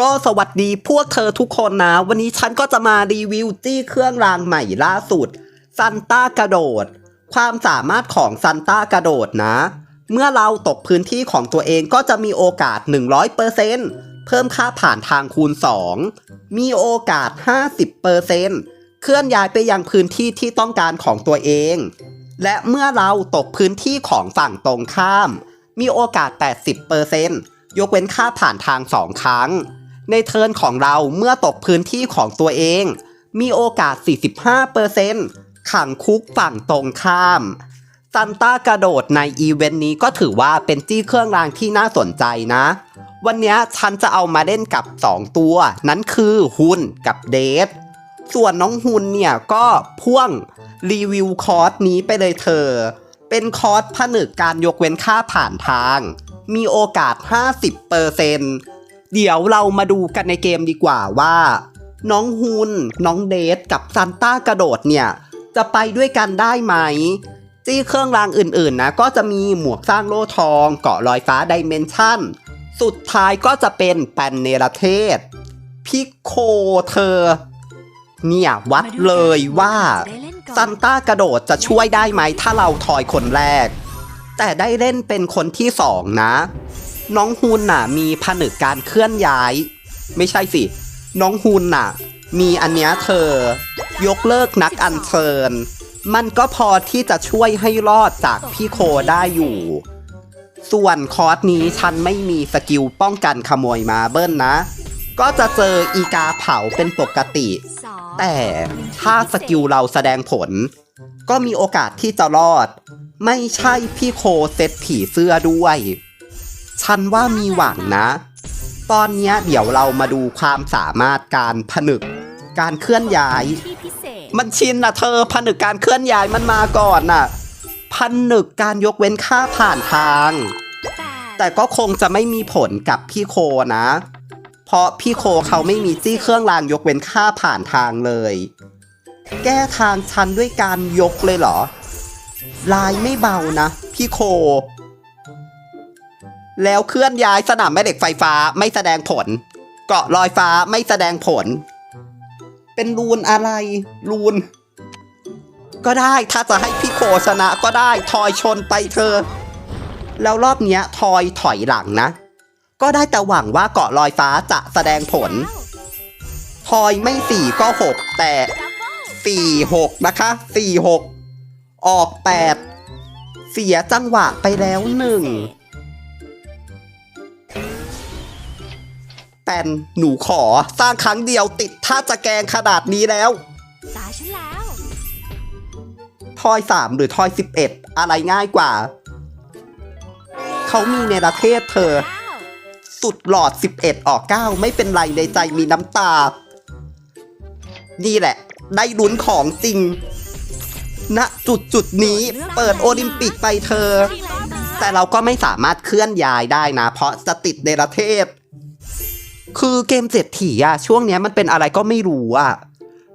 ก็สวัสดีพวกเธอทุกคนนะ วันนี้ฉันก็จะมารีวิวจี้เครื่องรางใหม่ล่าสุดซันต้ากระโดด ความสามารถของซันต้ากระโดดนะ เมื่อเราตกพื้นที่ของตัวเองก็จะมีโอกาส 100%เเพิ่มค่าผ่านทางคูณ 2 มีโอกาส 50%เคลื่อนย้ายไปยังพื้นที่ที่ต้องการของตัวเอง และเมื่อเราตกพื้นที่ของฝั่งตรงข้าม มีโอกาส 80%ยกเว้นค่าผ่านทาง 2 ครั้ง ในเทิร์นของเราเมื่อตกพื้นที่ของตัวเอง มีโอกาส 45%ขังคุกฝั่งตรงข้ามซันต้ากระโดดในอีเวนต์นี้ก็ถือว่าเป็นจี้เครื่องรางที่น่าสนใจนะ วันนี้ฉันจะเอามาเล่นกับ 2 ตัว นั้นคือฮุนกับเดทส่วนน้องฮุนเนี่ยก็พ่วงรีวิวคอร์สนี้ไปเลยเธอ เป็นคอร์สผนึกการยกเว้นค่าผ่านทาง มีโอกาส 50%เเดี๋ยวเรามาดูกันในเกมดีกว่าว่า น้องฮุนน้องเดทกับซันต้ากระโดดเนี่ย จะไปด้วยกันได้ไหมจี้เครื่องรางอื่นๆนะ ก็จะมีหมวกสร้างโล่ทองเกาะลอยฟ้าดิเมนชั่น สุดท้ายก็จะเป็นแปนเนรเทศ พิกโคเธอ เนี่ยวัดเลยว่าซันต้ากระโดดจะช่วยได้ไหมถ้าเราทอยคนแรก แต่ได้เล่นเป็นคนที่สองนะ น้องฮุนน่ะ มีผนึกการเคลื่อนย้าย ไม่ใช่สิ น้องฮุนน่ะ มีอันเนี้ยเธอ ยกเลิกนักอัญเชิญ มันก็พอที่จะช่วยให้รอดจากพี่โคได้อยู่ ส่วนคอร์สนี้ฉันไม่มีสกิลป้องกันขโมยมาเบิ้ลนะ ก็จะเจออีกาเผาเป็นปกติ แต่ถ้าสกิลเราแสดงผล ก็มีโอกาสที่จะรอด ไม่ใช่พี่โคเซตผีเสื้อด้วย ฉันว่ามีหวังนะ ตอนเนี้ยเดี๋ยวเรามาดูความสามารถการผนึก การเคลื่อนย้ายที่พิเศษมันชินนะเธอผนึกการเคลื่อนย้ายมันมาก่อนน่ะผนึกการยกเว้นค่าผ่านทาง แต่ก็คงจะไม่มีผลกับพี่โคนะ เพราะพี่โคเขาไม่มีจี้เครื่องรางยกเว้นค่าผ่านทางเลย แก้ทางชันด้วยการยกเลยเหรอลายไม่เบานะ พี่โค แล้วเคลื่อนย้ายสนามแม่เหล็กไฟฟ้าไม่แสดงผล เกาะลอยฟ้าไม่แสดงผล เป็นรูนอะไร รูน ก็ได้ถ้าจะให้พี่โคชนะก็ได้ทอยชนไปเธอ แล้วรอบเนี้ยทอยถอยหลังนะ ก็ได้แต่หวังว่าเกาะลอยฟ้าจะแสดงผล ทอยไม่สี่ก็หกแต่สี่หกนะคะสี่หกออกแปดเสียจังหวะไปแล้วหนึ่ง แต่หนูขอสร้างครั้งเดียวติดถ้าจะแกงขนาดนี้แล้วตาฉันแล้วทอยสามหรือทอยสิบเอ็ดอะไรง่ายกว่า เขามีในประเทศเธอว้าวสุดหลอด11ออก9ไม่เป็นไรในใจมีน้ำตา นี่แหละ ได้ลุ้นของจริงณจุดจุดๆนี้เปิดโอลิมปิกไปเธอใช่แล้วนะแต่เราก็ไม่สามารถเคลื่อนย้ายได้นะ เพราะจะติดในประเทศ คือเกมเศรษฐีอะช่วงเนี้ยมันเป็นอะไรก็ไม่รู้อะ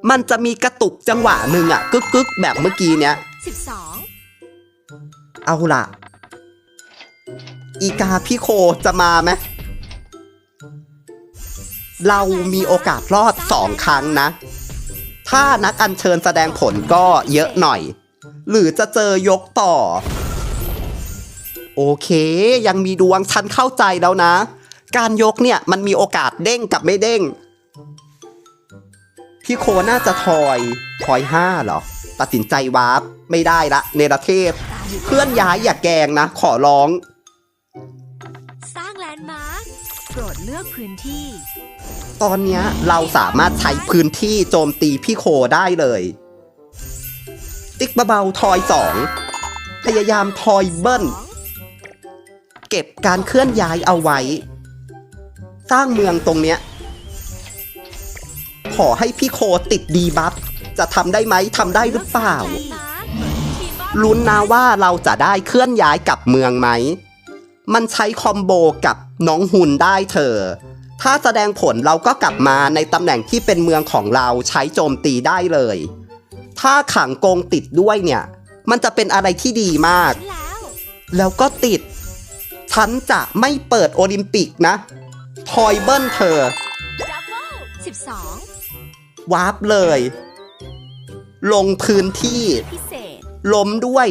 มันจะมีกระตุกจังหวะหนึ่งอะกึกกึกๆแบบเมื่อกี้เนี้ยสิบสองเอาล่ะอีกาพี่โคจะมาไหมเรามีโอกาสรอดสองครั้งนะ ถ้านักอัญเชิญแสดงผลก็เยอะหน่อย หรือจะเจอยกต่อ โอเค ยังมีดวงฉันเข้าใจแล้วนะ การยกเนี่ยมันมีโอกาสเด้งกับไม่เด้ง พี่โคน่าจะทอย ทอยห้าเหรอ ตัดสินใจวาร์ปไม่ได้ละ เนรเทพตาอยู่เคลื่อนย้ายอย่าแกงนะ ขอร้อง สร้างแลนด์มาร์คโปรดเลือกพื้นที่ ตอนเนี้ยเราสามารถใช้พื้นที่โจมตีพี่โคได้เลย ติ๊กเบาๆทอยสองพยายามทอยเบิ้ลเก็บการเคลื่อนย้ายเอาไว้ส ร้างเมืองตรงเนี้ย ขอให้พี่โคติดดีบัฟจะทำได้ไหมทำได้หรือเปล่า ลุ้นนะว่าเราจะได้เคลื่อนย้ายกลับเมืองไหม มันใช้คอมโบกับน้องหุ่นได้เธอ ถ้าแสดงผลเราก็กลับมาในตำแหน่งที่เป็นเมืองของเราใช้โจมตีได้เลย ถ้าขังกงติดด้วยเนี่ย มันจะเป็นอะไรที่ดีมาก แล้วก็ติดฉันจะไม่เปิดโอลิมปิกนะ ทอยเบิ้ลเธอ12วาร์ปเลย ลงพื้นที่ พิเศษ ล้มด้วย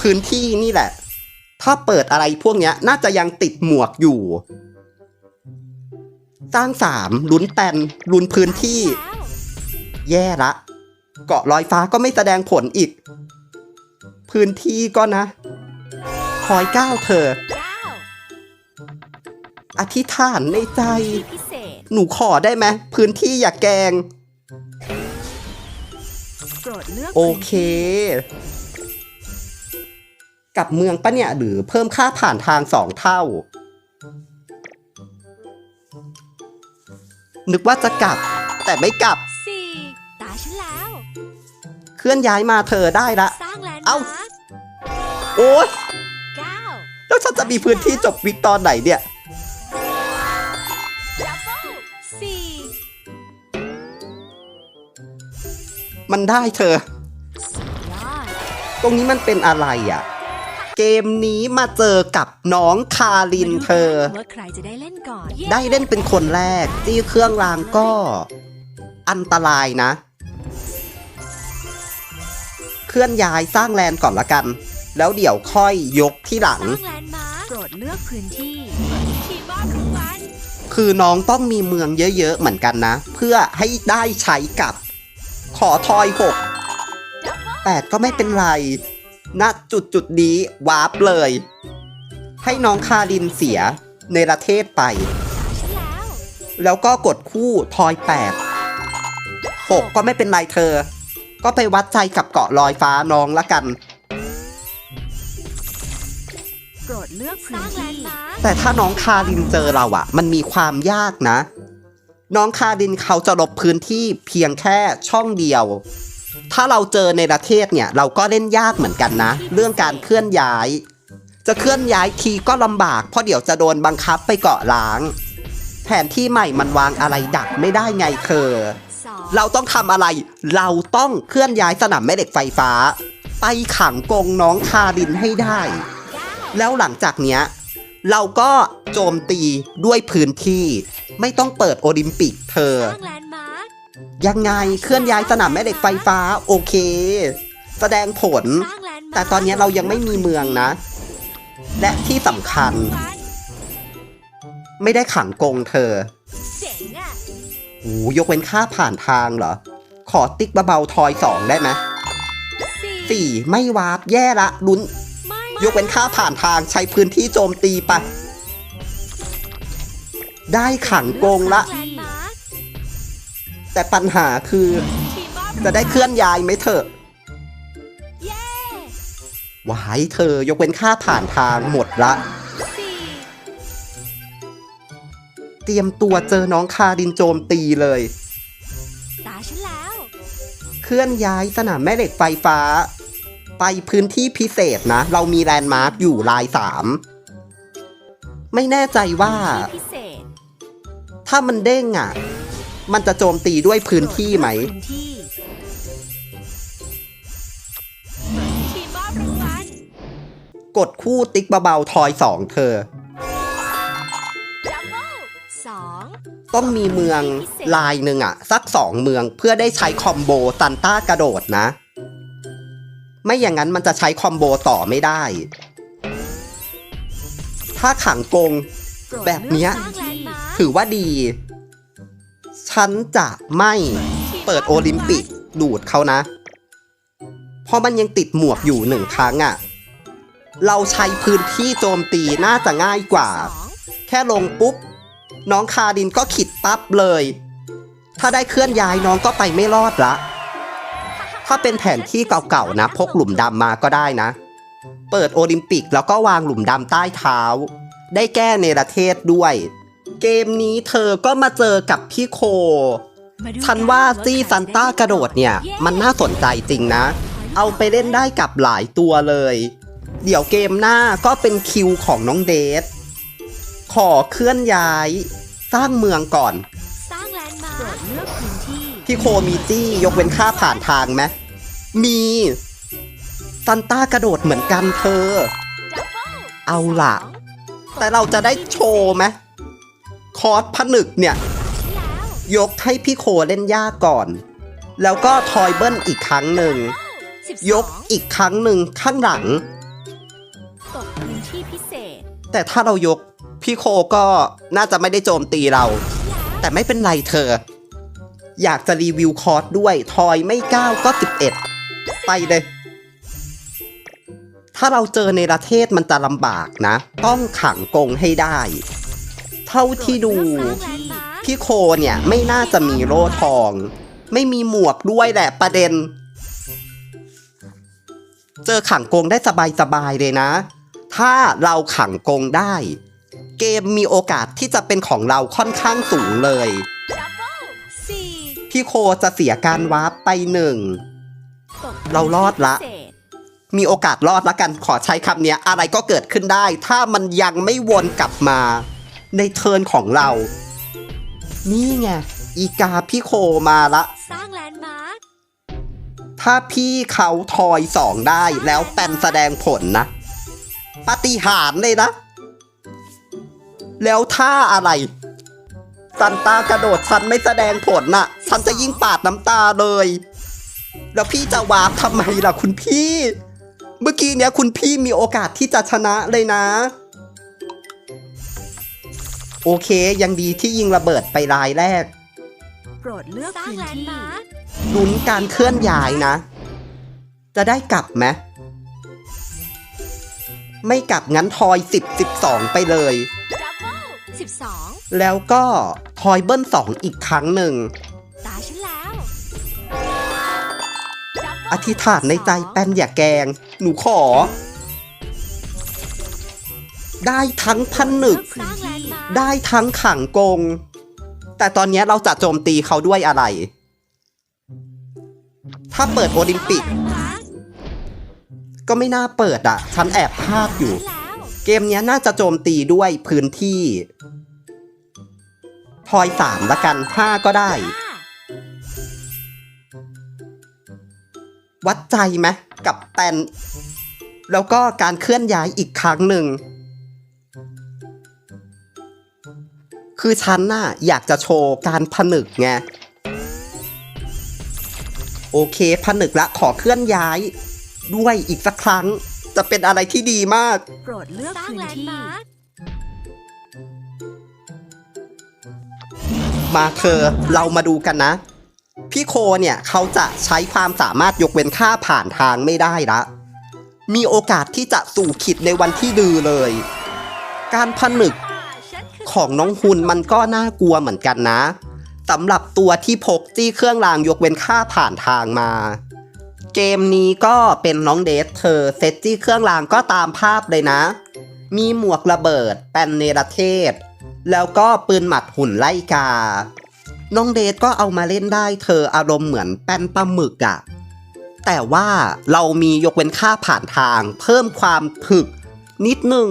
พื้นที่นี่แหละ ถ้าเปิดอะไรพวกเนี้ย น่าจะยังติดหมวกอยู่ สร้างสามลุ้นแตนลุ้นพื้นที่แล้วแย่ละ เกาะลอยฟ้าก็ไม่แสดงผลอีก พื้นที่ก็นะคอยก้าวเธอ9 อธิษฐานในใจที่พิเศษหนูขอได้ไหมพื้นที่อย่าแกงโปรดเลือกโอพื้นเคที่กลับเมืองปะเนี่ย หรือเพิ่มค่าผ่านทางสองเท่า นึกว่าจะกลับ แต่ไม่กลับสี่ตาฉันแล้วเคลื่อนย้ายมาเธอได้ละสร้างแลนด์เอ้ามาร์คโอ๊ยเก้าแล้วฉันจะมีพื้นที่จบวิกตอนไหนเนี่ย มันได้เธอยอดตรงนี้มันเป็นอะไรอะ เกมนี้มาเจอกับน้องคารินเธอ ว่าใครจะได้เล่นก่อน ได้เล่นเป็นคนแรกที่เครื่องรางก็อันตรายนะ เคลื่อนย้ายสร้างแลนด์ก่อนละกัน แล้วเดี๋ยวค่อยยกที่หลัง สร้างแลนด์มาร์คโปรดเลือกพื้นที่ทีมบ้านรางวัลคือน้องต้องมีเมืองเยอะๆเหมือนกันนะ เพื่อให้ได้ใช้กับ ขอทอยหกดับเบิลแปดก็ไม่เป็นไรณจุดจุดๆนี้วาร์ปเลย ให้น้องคารินเสียในประเทศไปตาฉันแล้วแล้วก็กดคู่ทอยแปดหกก็ไม่เป็นไรเธอ ก็ไปวัดใจกับเกาะลอยฟ้าน้องละกันโปรดเลือกพื้นที่แต่ถ้าน้องคารินเจอเราอะมันมีความยากนะ น้องคารินเขาจะลบพื้นที่เพียงแค่ช่องเดียว ถ้าเราเจอในประเทศเนี่ย เราก็เล่นยากเหมือนกันนะ เรื่องการเคลื่อนย้าย จะเคลื่อนย้ายทีก็ลำบาก เพราะเดี๋ยวจะโดนบังคับไปเกาะล้าง แผนที่ใหม่มันวางอะไรดักไม่ได้ไงเธอ เราต้องทำอะไร เราต้องเคลื่อนย้ายสนามแม่เหล็กไฟฟ้า ไปขังกงน้องคารินให้ได้ แล้วหลังจากเนี้ย เราก็โจมตีด้วยพื้นที่ ไม่ต้องเปิดโอลิมปิกเธอสร้างแลนด์มาร์คยังไงเคลื่อนย้ายสนามแม่เหล็กไฟฟ้า โอเค แสดงผลสร้างแลนด์มาร์คแต่ตอนนี้เรายังไม่มีเมืองนะ และที่สำคัญวันไม่ได้ขังกรงเธอเจ๋งอะโอ้ยกเว้นค่าผ่านทางเหรอ ขอติ๊กเบาๆทอยสองได้ไหมสี่สี่ไม่วาร์ปแย่ละลุ้นไม่ ยกเว้นค่าผ่านทางใช้พื้นที่โจมตีไป ได้ขังกรงละสร้างแลนด์มาร์คแต่ปัญหาคือทีมบ้านจะได้เคลื่อนย้ายไหมเถอะเย้วายเธอยกเว้นค่าผ่านทางหมดละสี่เตรียมตัวเจอน้องคารินโจมตีเลยตาฉันแล้ว เคลื่อนย้ายสนามแม่เหล็กไฟฟ้า ไปพื้นที่พิเศษนะ เรามีแลนด์มาร์กอยู่ลายสามไม่แน่ใจว่า ถ้ามันเด้งอะ มันจะโจมตีด้วยพื้นที่ไหมกดคู่ติ๊กเบาๆทอยสองเธอ ต้องมีเมืองลายหนึ่งอะ สักสองเมืองเพื่อได้ใช้คอมโบซันต้ากระโดดนะ ไม่อย่างนั้นมันจะใช้คอมโบต่อไม่ได้ ถ้าขังกงแบบเนี้ยถือว่าดี ฉันจะไม่เปิดโอลิมปิกดูดเขานะ เพราะมันยังติดหมวกอยู่หนึ่งครั้งอะ่ะ เราใช้พื้นที่โจมตีน่าจะง่ายกว่า แค่ลงปุ๊บ น้องคาดินก็ขิดปั๊บเลย ถ้าได้เคลื่อนย้ายน้องก็ไปไม่รอดละ ถ้าเป็นแผนที่เก่าๆนะ พกหลุมดำมาก็ได้นะ เปิดโอลิมปิกแล้วก็วางหลุมดำใต้เท้า ได้แก้เนรเทศด้วย เกมนี้เธอก็มาเจอกับพี่โค ฉันว่ากัจี้ซันต้ากระโดดเนี่ย มันน่าสนใจจริงนะ เอาไปเล่นได้กับหลายตัวเลย เดี๋ยวเกมหน้าก็เป็นคิวของน้องเดทขอเคลื่อนย้าย สร้างเมืองก่อน สร้างแลนด์มาร์ค พี่โคมีจี้ยกเว้นค่าผ่านทางไหมมีซันต้ากระโดดเหมือนกันเธอ เอาล่ะ แต่เราจะได้โชว์ไหมคอร์สผนึกเนี่ย ยกให้พี่โคเล่นยากก่อน แล้วก็ทอยเบิ้ลอีกครั้งหนึ่ง ยกอีกครั้งหนึ่งข้างหลัง ตกพื้นที่พิเศษ แต่ถ้าเรายกพี่โคก็น่าจะไม่ได้โจมตีเรา แต่ไม่เป็นไรเธอ อยากจะรีวิวคอร์สด้วย ทอยไม่ก้าก็ 11 ไปเลย ถ้าเราเจอในประเทศมันจะลำบากนะ ต้องขังกงให้ได้ เท่าที่ดู พี่โคเนี่ยไม่น่าจะมีโล่ทอง ไม่มีหมวกด้วยแหละประเด็น เจอขังกงได้สบายๆเลยนะ ถ้าเราขังกงได้ เกมมีโอกาสที่จะเป็นของเราค่อนข้างสูงเลย พี่โคจะเสียการวาร์ปไปหนึ่งตกเรารอดละพิเศษมีโอกาสรอดละกันขอใช้คำเนี้ยอะไรก็เกิดขึ้นได้ ถ้ามันยังไม่วนกลับมา ในเทิร์นของเรา นี่ไง อีกาพี่โคมาละ สร้างแลนด์มาร์คถ้าพี่เขาทอยสองได้แล้วแปนแสดงผลนะปาฏิหาริย์เลยนะ แล้วถ้าอะไร ซันตากระโดดฉันไม่แสดงผลน่ะ ฉันจะยิ่งปาดน้ำตาเลย แล้วพี่จะวาร์ปทำไมล่ะคุณพี่ เมื่อกี้เนี้ยคุณพี่มีโอกาสที่จะชนะเลยนะ โอเคยังดีที่ยิงระเบิดไปรายแรก โปรดเลือกสร้างพื้นแลนด์ที่ มาร์คลุ้นการเคลื่อนย้ายนะ จะได้กลับไหมไม่กลับงั้นทอย 10 12 ไปเลย ดับเบิลสิบสอง แล้วก็ทอยเบิ้ลสองอีกครั้งหนึ่ง ตาฉันแล้วอธิษฐานในใจแป้นอย่าแกล้งหนูขอ ได้ทั้งผนึกสร้างแลนด์มาร์คได้ทั้งขังกง แต่ตอนนี้เราจะโจมตีเขาด้วยอะไร ถ้าเปิดโอลิมปิกสร้างแลนด์มาร์คก็ไม่น่าเปิดอะ ฉันแอบพลาดอยู่ฉันแล้วเกมเนี้ยน่าจะโจมตีด้วยพื้นที่ ทอยสามละกันห้าก็ได้ วัดใจไหมกับแตน แล้วก็การเคลื่อนย้ายอีกครั้งหนึ่ง คือฉันน่ะอยากจะโชว์การผนึกไง โอเคผนึกละขอเคลื่อนย้าย ด้วยอีกสักครั้ง จะเป็นอะไรที่ดีมาก โปรดเลือกพื้นที่ มาเธอเรามาดูกันนะ พี่โคเนี่ยเขาจะใช้ความสามารถยกเว้นค่าผ่านทางไม่ได้ละ มีโอกาสที่จะสู่ขิดในวันที่ดือเลย การผนึกของน้องฮุนมันก็น่ากลัวเหมือนกันนะสำหรับตัวที่พกจี้เครื่องรางยกเว้นค่าผ่านทางมา เกมนี้ก็เป็นน้องเดทเธอเซตจี้เครื่องรางก็ตามภาพเลยนะ มีหมวกระเบิดแปนเนรเทศ แล้วก็ปืนหมัดหุ่นไล่กา น้องเดทก็เอามาเล่นได้เธออารมณ์เหมือนแป้นปลาหมึกอะแต่ว่าเรามียกเว้นค่าผ่านทาง เพิ่มความถึกนิดนึง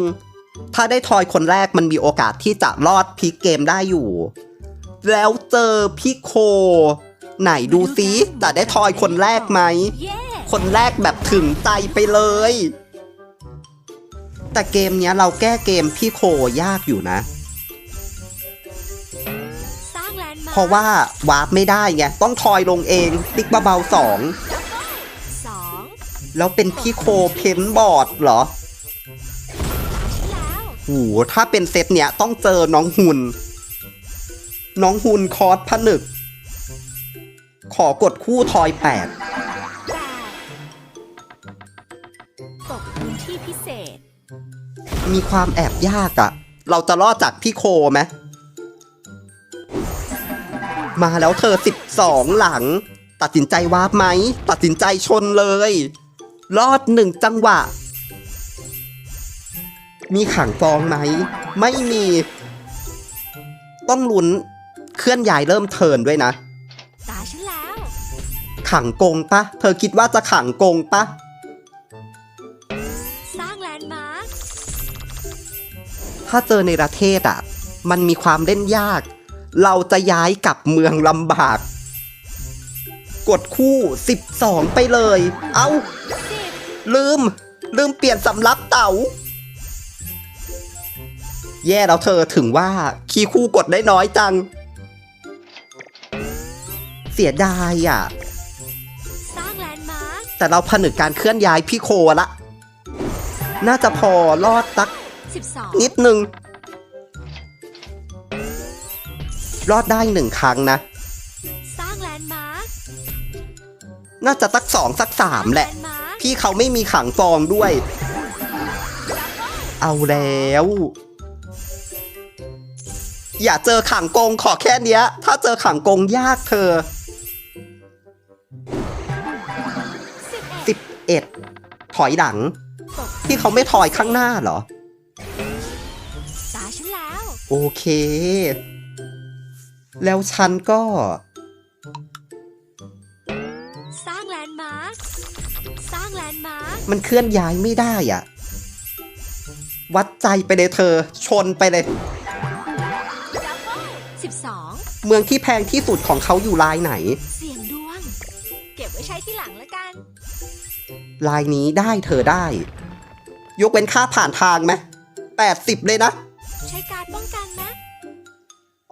ถ้าได้ทอยคนแรกมันมีโอกาสที่จะรอดพลิกเกมได้อยู่ แล้วเจอพี่โค ไหนดูซิจะได้ทอยคนแรกไหม คนแรกแบบถึงใจไปเลย แต่เกมเนี้ยเราแก้เกมพี่โคยากอยู่นะ เพราะว่าวาร์ปไม่ได้ไงต้องทอยลงเองติ๊กเบาๆสองสองแล้วเป็นพี่โคเพ้นบอร์ดเหรอตาฉันแล้วโหถ้าเป็นเซตเนี้ยต้องเจอน้องหุน น้องหุนคอร์สผนึก ขอกดคู่ทอยแปดแปดตกพื้นที่พิเศษ มีความแอบยากอะเราจะรอดจากพี่โคไหม มาแล้วเธอสิบสองหลัง ตัดสินใจวาร์ปไหม ตัดสินใจชนเลย รอดหนึ่งจังหวะ มีขังฟองไหม ไม่มี ต้องลุ้นเคลื่อนย้ายเริ่มเทิร์นด้วยนะ ตาฉันแล้ว ขังกงปะ เธอคิดว่าจะขังกงปะ สร้างแลนด์มาร์คถ้าเจอในประเทศอะ มันมีความเล่นยาก เราจะย้ายกลับเมืองลำบาก กดคู่ 12 ไปเลย เอา้าสิบลืม ลืมเปลี่ยนสำรับเต๋า แย่แล้วเธอถึงว่าคีย์คู่กดได้น้อยจัง เสียดายอะสร้างแลนด์มาร์คแต่เราผนึกการเคลื่อนย้ายพี่โคละ น่าจะพอรอดสัก12นิดนึง รอดได้หนึ่งครั้งนะ สร้างแลนด์มาร์คน่าจะสักสองสักสามแหละสร้งนด์มาร์คพี่เขาไม่มีขังฟองด้วย เอาแล้ว อย่าเจอขังกงขอแค่เนี้ย ถ้าเจอขังกงยากเธอ11สิบเอ็ดถอยหลังตกพี่เขาไม่ถอยข้างหน้าเหรอ ตาฉันแล้ว โอเค แล้วฉันก็ สร้างแลนด์มาร์คสร้างแลนด์มาร์คมันเคลื่อนย้ายไม่ได้อะ วัดใจไปเลยเธอ ชนไปเลย12เมืองที่แพงที่สุดของเขาอยู่ลายไหน เสียงดวง เก็บไว้ใช้ที่หลังแล้วกัน ลายนี้ได้เธอได้ ยกเว้นค่าผ่านทางไหมแปดสิบเลยนะ ใช้การป้องกันนะ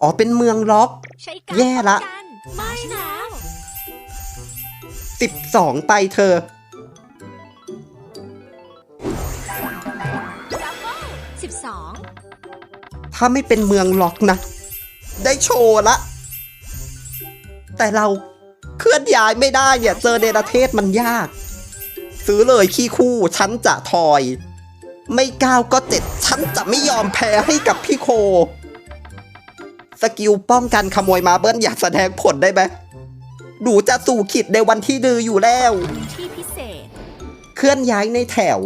อ๋อ เป็นเมืองล็อก ใช้การแย่ละ ป้องกันไม่แล้วสิบสองไปเธอ12ถ้าไม่เป็นเมืองล็อกนะ ได้โชว์ละ แต่เราเคลื่อนย้ายไม่ได้เนี่ย เจอเดนเทศมันยาก ซื้อเลยขี้คู่ฉันจะทอย ไม่ก้าวก็เจ็ดฉันจะไม่ยอมแพ้ให้กับพี่โค สกิลป้องกันขโมยมาเบิ้ลอยากแสดงผลได้ไหมหนูจะสู่ขิดในวันที่ดืออยู่แล้ว ที่พิเศษ เคลื่อนย้ายในแถว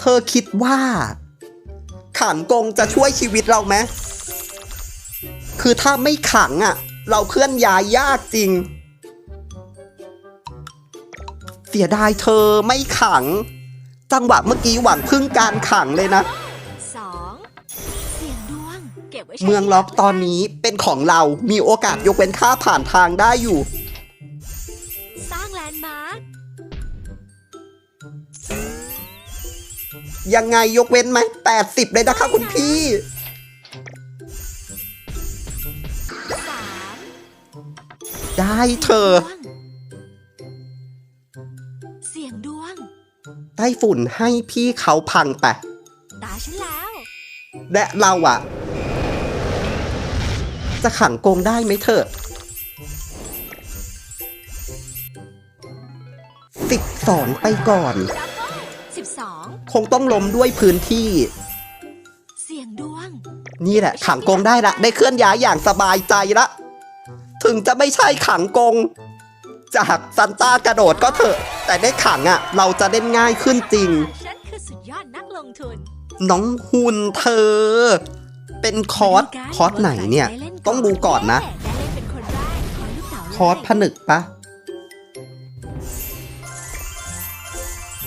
เธอคิดว่าขังกงจะช่วยชีวิตเราไหมคือถ้าไม่ขังอะ เราเคลื่อนย้ายยากจริง เสียดายเธอไม่ขัง จังหวะเมื่อกี้หวังพึ่งการขังเลยนะ ไว้ใช้เมืองล็อกตอนนี้เป็นของเรา มีโอกาสยกเว้นค่าผ่านทางได้อยู่ สร้างแลนด์มาร์คยังไงยกเว้นไหมแปดสิบเลยนะคะคุณพี่3ได้เธอเสียงดวง ไต้ฝุ่นให้พี่เขาพังไป ตาฉันแล้ว และเราอะ จะขังกงได้ไหมเถอะสิบสองไปก่อน 12 คงต้องล้มด้วยพื้นที่ เสียงดวง นี่แหละ ขังกงได้ละ ได้เคลื่อนย้ายอย่างสบายใจละ ถึงจะไม่ใช่ขังกง จากซันต้ากระโดดก็เถอะ แต่ได้ขังอะเราจะเล่นง่ายขึ้นจริง ฉันคือสุดยอดนักลงทุน น้องหุนเธอ เป็นคอร์สคอร์สไหนเนี่ย ต้องดูก่อนนะได้เล่นเป็นคนแรกขอลูกเต๋าเลยคอร์สผนึกปะ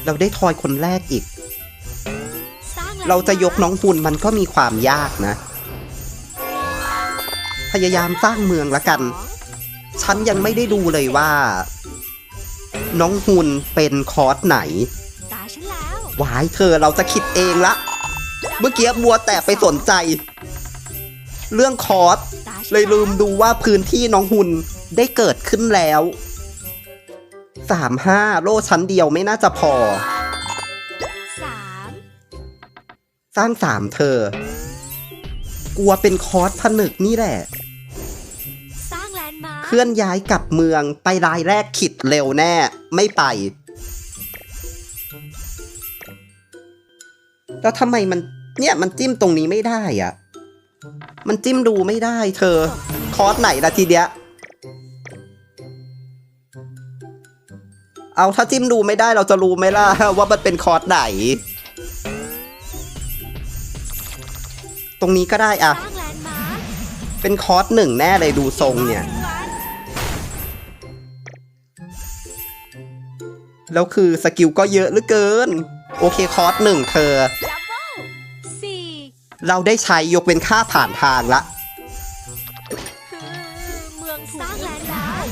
เราได้ทอยคนแรกอีกสร้างแลนด์เราจะยกน้องหุนมันก็มีความยากนะ พยายามสร้างเมืองละกัน ฉันยังไม่ได้ดูเลยว่า น้องหุนเป็นคอร์สไหนตาฉันแล้ววายเธอเราจะคิดเองละ เมื่อกี้มัวแต่ไปสนใจ เรื่องคอร์สตาฉัน เลยลืมดูว่าพื้นที่น้องหุนได้เกิดขึ้นแล้วสามห้าโล่ชั้นเดียวไม่น่าจะพอสามสร้างสามเธอ กลัวเป็นคอร์สผนึกนี่แหละสร้างแลนด์มาร์คเคลื่อนย้ายกลับเมืองไปรายแรกขิดเร็วแน่ ไม่ไป แล้วทำไมมันเนี่ยมันจิ้มตรงนี้ไม่ได้อะ มันจิ้มดูไม่ได้เธอ คอร์สไหนละทีเดียเอาถ้าจิ้มดูไม่ได้เราจะรู้ไหมล่ะ ว่ามันเป็นคอร์สไหน ตรงนี้ก็ได้อะเป็นคอร์สหนึ่งแน่เลยดูทรงเนี่ย แล้วคือสกิลก็เยอะเหลือเกิน โอเคคอร์สหนึ่งเธอ เราได้ใช้ยกเป็นค่าผ่านทางละคือเมืองสร้างแลนด์มาร์ค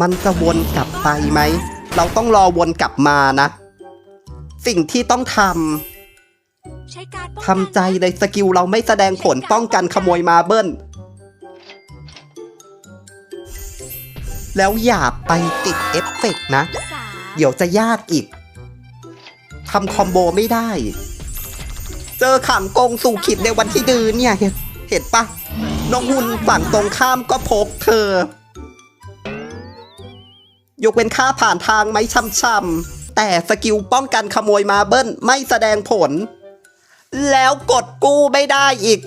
มันจะวนกลับไปไหม เราต้องรอวนกลับมานะ สิ่งที่ต้องทใช้การป้องำกันทำใจเลยสกิลเราไม่แสดงผลป้องกันขโมยมาเบิ้ลแล้วอย่าไปติดเอฟเฟกต์นะ สามเดี๋ยวจะยากอีก ทำคอมโบไม่ได้ เจอขังกงสู่ขิดในวันที่ดืนเนี่ยเห็นเห็นปะน้องหุ่นฝั่งตรงข้ามก็พกเธอ ยกเป็นค่าผ่านทางไหมช่ำๆแต่สกิลป้องกันขโมยมาเบิ้ลไม่แสดงผล แล้วกดกู้ไม่ได้อีก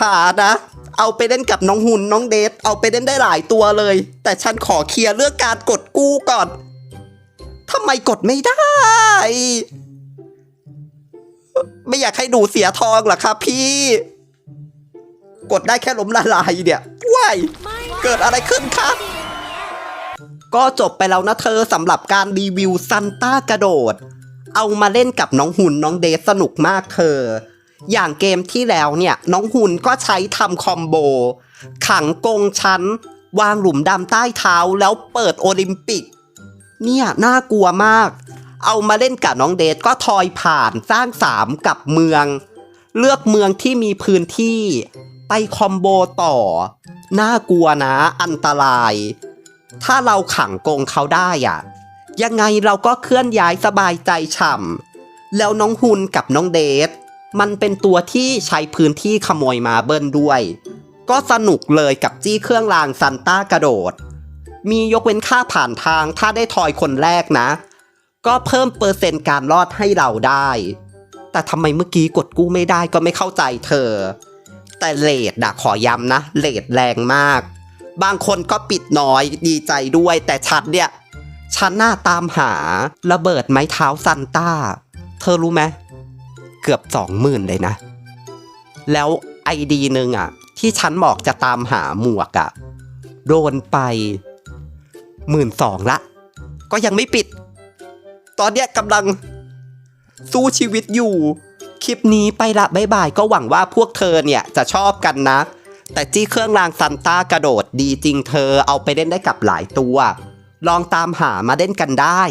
หานะ เอาไปเล่นกับน้องหุ่นน้องเดทเอาไปเล่นได้หลายตัวเลย แต่ฉันขอเคลียร์เรื่องการกดกู้ก่อนทำไมกดไม่ได้ ไม่อยากให้ดูเสียทองเหรอครับพี่ กดได้แค่ล้มละลายเนี่ยว้ายไม่เกิดอะไรขึ้นครับ ก็จบไปแล้วนะเธอสำหรับการรีวิวซันต้ากระโดด เอามาเล่นกับน้องหุ่นน้องเดทสนุกมากเธอ อย่างเกมที่แล้วเนี่ย น้องหุ่นก็ใช้ทำคอมโบ ขังกงชั้น วางหลุมดำใต้เท้าแล้วเปิดโอลิมปิก เนี่ยน่ากลัวมาก เอามาเล่นกับน้องเดทก็ทอยผ่านสร้างสามกับเมือง เลือกเมืองที่มีพื้นที่ไปคอมโบต่อ น่ากลัวนะอันตราย ถ้าเราขังกงเขาได้อะยังไงเราก็เคลื่อนย้ายสบายใจฉ่ำแล้วน้องฮุนกับน้องเดทมันเป็นตัวที่ใช้พื้นที่ขโมยมาเบิ้ลด้วย ก็สนุกเลยกับจี้เครื่องรางซันต้ากระโดด มียกเว้นค่าผ่านทางถ้าได้ทอยคนแรกนะ ก็เพิ่มเปอร์เซ็นต์การรอดให้เราได้ แต่ทำไมเมื่อกี้กดกู้ไม่ได้ก็ไม่เข้าใจเธอ แต่เลดนะขอย้ำนะเลดแรงมาก บางคนก็ปิดน้อยดีใจด้วย แต่ฉันเนี่ย ฉันน่าตามหาระเบิดไม้เท้าซันต้า เธอรู้ไหมเกือบสองหมื่นเลยนะ แล้วไอดีหนึ่งอะ ที่ฉันบอกจะตามหาหมวกอะ โดนไปหมื่นสองละ ก็ยังไม่ปิด ตอนเนี้ยกำลังสู้ชีวิตอยู่ คลิปนี้ไปละบ๊ายบายก็หวังว่าพวกเธอเนี่ยจะชอบกันนะ แต่จี้เครื่องรางซันต้ากระโดดดีจริงเธอเอาไปเล่นได้กับหลายตัว ลองตามหามาเล่นกันได้